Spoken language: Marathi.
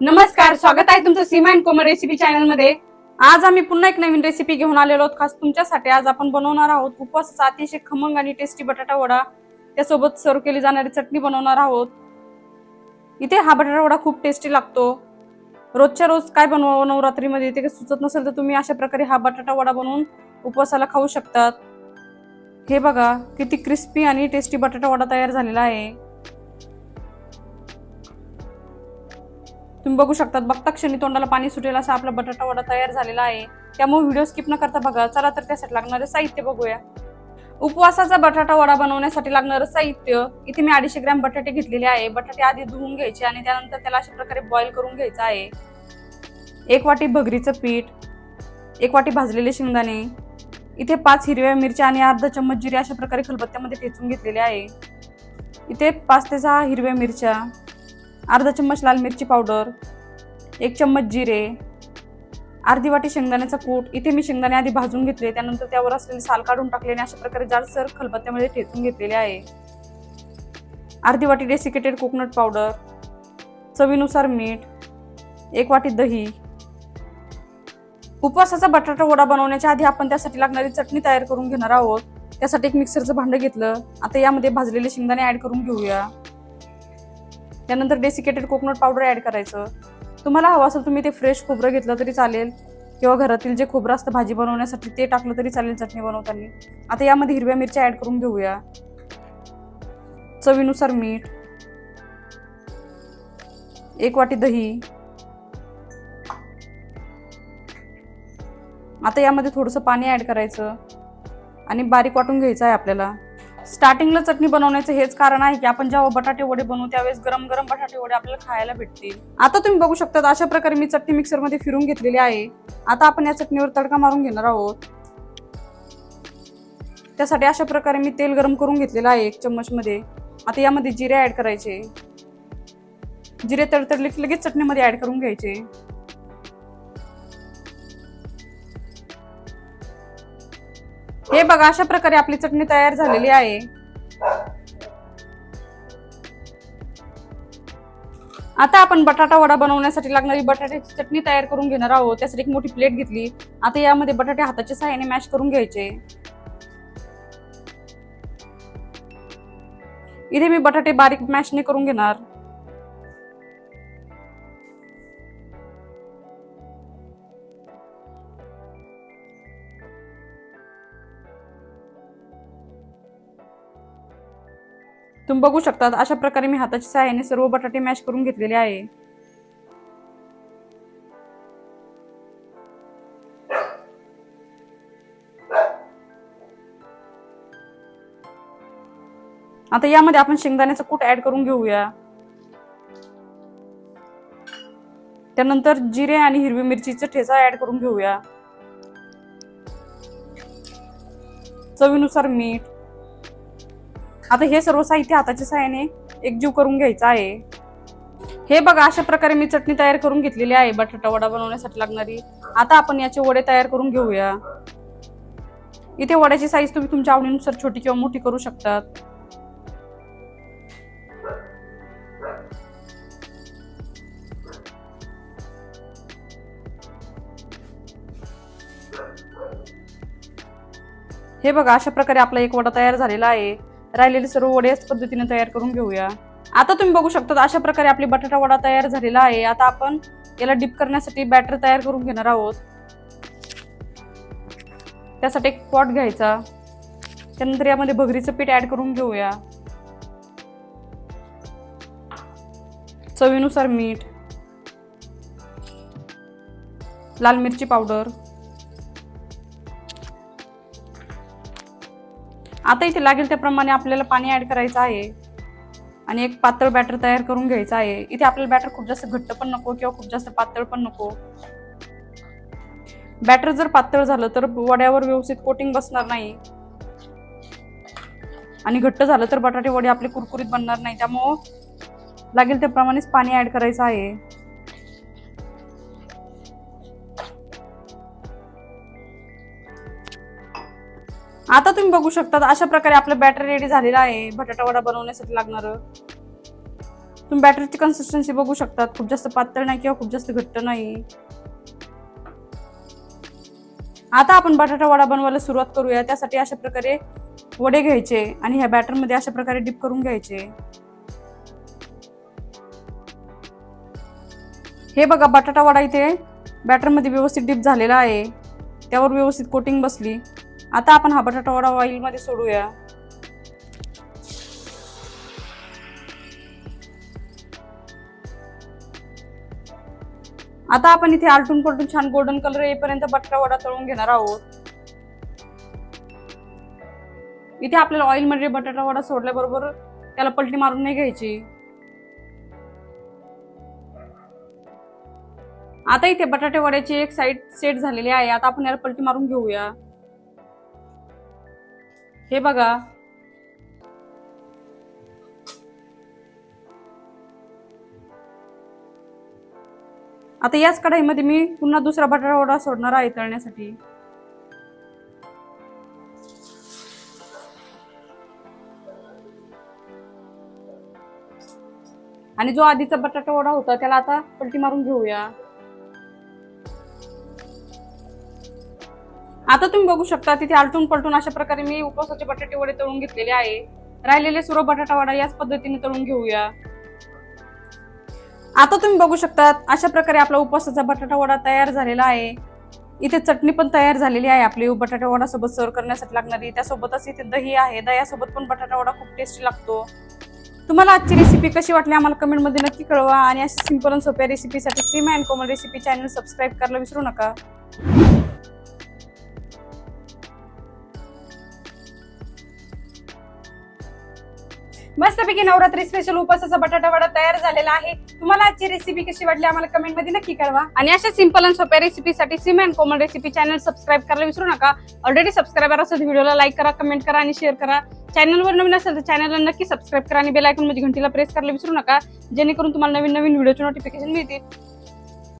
नमस्कार स्वागत आहे तुमचं सीमा अँड कोमल रेसिपी चॅनलमध्ये. आज आम्ही पुन्हा एक नवीन रेसिपी घेऊन आलेलो आहोत. खास तुमच्यासाठी आज आपण बनवणार आहोत उपवासाचा अतिशय खमंग आणि टेस्टी बटाटा वडा. त्यासोबत सर्व केली जाणारी चटणी बनवणार आहोत. इथे हा बटाटा वडा खूप टेस्टी लागतो. रोजच्या रोज काय बनवावं नवरात्रीमध्ये ते काही सुचत नसेल तर तुम्ही अशा प्रकारे हा बटाटा वडा बनवून उपवासाला खाऊ शकतात. हे बघा किती क्रिस्पी आणि टेस्टी बटाटा वडा तयार झालेला आहे. तुम्ही बघू शकतात बघता क्षणी तोंडाला पाणी सुटेल असा आपला बटाटा वडा तयार झालेला आहे. त्यामुळे व्हिडिओ स्किप न करता बघा चला तर त्यासाठी लागणारे साहित्य बघूया. उपवासाचा बटाटा वडा बनवण्यासाठी लागणारं साहित्य इथे मी अडीचशे ग्रॅम बटाटे घेतलेले आहे. बटाटे आधी धुवून घ्यायचे आणि त्यानंतर त्याला अशा प्रकारे बॉईल करून घ्यायचं आहे. एक वाटी भगरीचं पीठ एक वाटी भाजलेले शेंगदाणे इथे पाच हिरव्या मिरच्या आणि अर्धा चम्मच जिरे अशा प्रकारे खलबत्त्यामध्ये ठेचून घेतलेले आहे. इथे पाच ते सहा हिरव्या मिरच्या अर्धा चम्मच लाल मिरची पावडर एक चम्मच जिरे अर्धी वाटी शेंगदाण्याचा कूट. इथे मी शेंगदाणे आधी भाजून घेतले त्यानंतर त्यावर असलेले साल काढून टाकले आणि अशा प्रकारे जाडसर खलबत्त्यामध्ये ठेचून घेतलेले आहे. अर्धी वाटी डेसिकेटेड कोकोनट पावडर चवीनुसार मीठ एक वाटी दही. उपवासाचा बटाटा वडा बनवण्याच्या आधी आपण त्यासाठी लागणारी चटणी तयार करून घेणार आहोत. त्यासाठी एक मिक्सरचं भांडं घेतलं. आता यामध्ये भाजलेले शेंगदाणे ॲड करून घेऊया. त्यानंतर डेसिकेटेड कोकोनट पावडर ॲड करायचं. तुम्हाला हवं असेल तुम्ही ते फ्रेश खोबरं घेतलं तरी चालेल. किंवा घरातील जे खोबरं असतं भाजी बनवण्यासाठी ते टाकलं तरी चालेल चटणी बनवताना. आता यामध्ये हिरव्या मिरच्या ॲड करून घेऊया. चवीनुसार मीठ. एक वाटी दही. आता यामध्ये थोडंसं पाणी ॲड करायचं. आणि बारीक वाटून घ्यायचं आहे आपल्याला. स्टार्टिंगला चटणी बनवण्याचं हेच कारण आहे की आपण जेव्हा बटाटे वडे बनवू त्यावेळेस गरम गरम बटाटे वडे आपल्याला खायला भेटतील. आता तुम्ही बघू शकता अशा प्रकारे मी चटणी मिक्सरमध्ये फिरून घेतलेली आहे. आता आपण या चटणीवर तडका मारून घेणार आहोत. त्यासाठी अशा प्रकारे मी तेल गरम करून घेतलेलं आहे एक चम्मच मध्ये आता यामध्ये जिरे ऍड करायचे. जिरे तडतडले की लगेच चटणीमध्ये ऍड करून घ्यायचे. हे बघा अशा प्रकारे आपली चटणी तयार झालेली आहे. आता आपण बटाटा वडा बनवण्यासाठी लागणारी बटाट्याची चटणी तयार करून घेणार आहोत. त्यासाठी एक मोठी प्लेट घेतली. आता यामध्ये बटाटे हाताच्या सहाय्याने मॅश करून घ्यायचे. इथे मी बटाटे बारीक मॅशने करून घेणार. तुम्ही बघू शकतात अशा प्रकारे मी हाताच्या सहाय्याने सर्व बटाटे मॅश करून घेतलेले आहे. आता यामध्ये आपण शेंगदाण्याचं कूट ऍड करून घेऊया. त्यानंतर जिरे आणि हिरवी मिरचीचा ठेचा ऍड करून घेऊया. चवीनुसार मीठ आता हे सर्व साहित्य हाताच्या सहाय्याने एकजीव करून घ्यायचं आहे. हे बघा अशा प्रकारे मी चटणी तयार करून घेतलेली आहे. बटाटा वडा बनवण्यासाठी लागणारी. आता आपण याचे वडे तयार करून घेऊया. इथे वड्याची साईज तुम्ही तुमच्या आवडीनुसार छोटी किंवा मोठी करू शकतात. हे बघा अशा प्रकारे आपला एक वडा तयार झालेला आहे. राहिलेले सर्व वडे याच पद्धतीने तयार करून घेऊया. आता तुम्ही बघू शकता अशा प्रकारे आपली बटाटा वडा तयार झालेला आहे. आता आपण याला डिप करण्यासाठी बॅटर तयार करून घेणार आहोत. त्यासाठी एक पॉट घ्यायचा. त्यानंतर यामध्ये भगरीचं पीठ ऍड करून घेऊया. चवीनुसार मीठ. लाल मिरची पावडर. आता इथे लागेल त्याप्रमाणे आपल्याला पाणी ॲड करायचं आहे. आणि एक पातळ बॅटर तयार करून घ्यायचं आहे. इथे आपल्याला बॅटर खूप जास्त घट्ट पण नको किंवा खूप जास्त पातळ पण नको. बॅटर जर पातळ झालं तर वड्यावर व्यवस्थित कोटिंग बसणार नाही. आणि घट्ट झालं तर बटाटे वडे आपले कुरकुरीत बनणार नाही. त्यामुळं लागेल त्याप्रमाणेच पाणी ॲड करायचं आहे. आता तुम्ही बघू शकता अशा प्रकारे आपलं बॅटर रेडी झालेलं आहे. बटाटा वडा बनवण्यासाठी लागणार. तुम्ही बॅटरीची कन्सिस्टन्सी बघू शकतात. खूप जास्त पातळ नाही किंवा खूप जास्त घट्ट नाही. आता आपण बटाटा वडा बनवायला सुरुवात करूया. त्यासाठी अशा प्रकारे वडे घ्यायचे आणि ह्या बॅटरमध्ये अशा प्रकारे डिप करून घ्यायचे. हे बघा बटाटा वडा इथे बॅटरमध्ये व्यवस्थित डिप झालेला आहे. त्यावर व्यवस्थित कोटिंग बसली. आता आपण हा बटाटा वडा ऑइलमध्ये सोडूया. आता आपण इथे आलटून पलटून छान गोल्डन कलर येईपर्यंत बटाटा वडा तळून घेणार आहोत. इथे आपल्याला ऑइलमध्ये बटाटा वडा सोडल्याबरोबर त्याला पलटी मारून नाही घ्यायची. आता इथे बटाटे वड्याची एक साईड सेट झालेली आहे. आता आपण याला पलटी मारून घेऊया. हे बघा. आता याच कढाईमध्ये मी पुन्हा दुसरा बटाटा वडा सोडणार आहे तळण्यासाठी. आणि जो आधीचा बटाटा वडा होता त्याला आता पलटी मारून घेऊया. आता तुम्ही बघू शकता तिथे आलटून पलटून अशा प्रकारे मी उपवासाचे बटाटे वडे तळून घेतलेले आहे. राहिलेले सर्व बटाटा वडा याच पद्धतीने तळून घेऊया. आता तुम्ही बघू शकता अशा प्रकारे आपला उपवासाचा बटाटा वडा तयार झालेला आहे. इथे चटणी पण तयार झालेली आहे आपली बटाटा वडा सोबत सर्व करण्यासाठी लागणारी. त्यासोबतच इथे दही आहे दह्यासोबत पण बटाटा वडा खूप टेस्टी लागतो. तुम्हाला आजची रेसिपी कशी वाटली आम्हाला कमेंटमध्ये नक्की कळवा आणि अशा सिंपल आणि सोप्या रेसिपीसाठी Seema and Komal recipe channel subscribe करायला विसरू नका. मस्तपैकी नवरात्री स्पेशल उपासाचा बटाटा वडा तयार झालेला आहे. तुम्हाला आजची रेसिपी कशी वाटली आम्हाला कमेंटमध्ये नक्की कळवा. आणि अशा सिंपल आणि सोप्या रेसिपीसाठी SIM and Komal recipe channel subscribe करायला विसरू नका. ऑलरेडी सबस्क्रायबर असेल व्हिडिओला लाईक करा कमेंट करा आणि शेअर करा. चॅनलवर नवीन असेल तर चॅनलला नक्की सबस्क्राईब करा आणि बेल आयकॉन म्हणजे घंटीला प्रेस करायला विसरू नका. जेणेकरून तुम्हाला नवीन नवीन व्हिडिओचे नोटिफिकेशन मिळतील.